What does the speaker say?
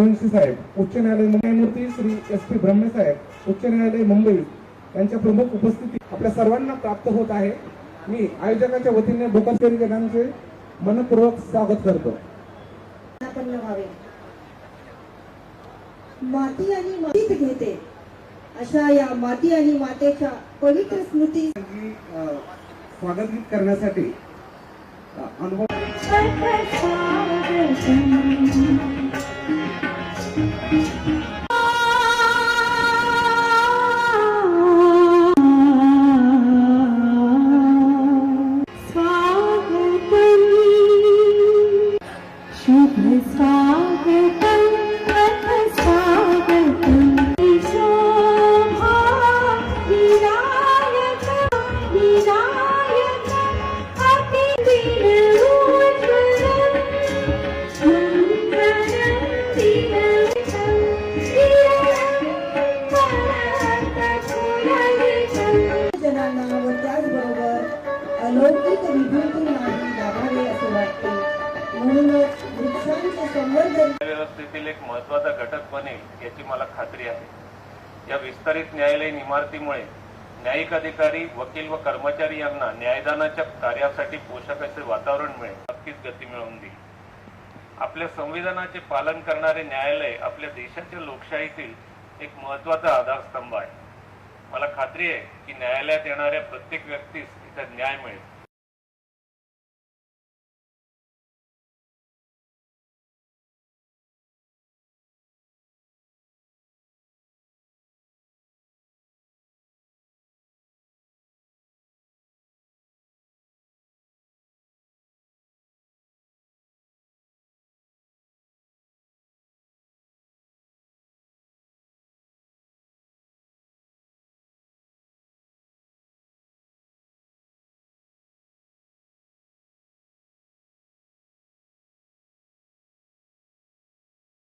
साहेब उच्च न्यायालय न्यायमूर्ती श्री एस पी ब्रह्मे साहेब उच्च न्यायालय मुंबई यांच्या प्रमुख उपस्थिती आपल्या सर्वांना प्राप्त होत आहे. मी आयोजकाच्या वतीने भूकंपेरी जनांचे मनपूर्वक स्वागत करतो. माती आणि मातीत घेते. अशा या माती आणि मातेच्या पवित्र स्मृती स्वागत करण्यासाठी अनुभव जनांना व त्याचबरोबर अलौकिक विभूती नाही लाभावे असे वाटते म्हणूनच वृक्षांचे संवर्धन व्यवस्थेतील एक महत्त्वाचा घटक बनेल याची मला खात्री आहे. या विस्तारित न्यायालयीन इमारतीमुळे न्यायिक अधिकारी वकील व कर्मचारी यांना न्यायदानाच्या कार्यासाठी पोषक असे वातावरण मिळेल नक्कीच गती मिळवून देईल. आपल्या संविधानाचे पालन करणारे न्यायालय आपल्या देशाच्या लोकशाहीतील एक महत्त्वाचा आधारस्तंभ आहे. मला खात्री आहे की न्यायालयात येणाऱ्या प्रत्येक व्यक्तीस इथं न्याय मिळेल.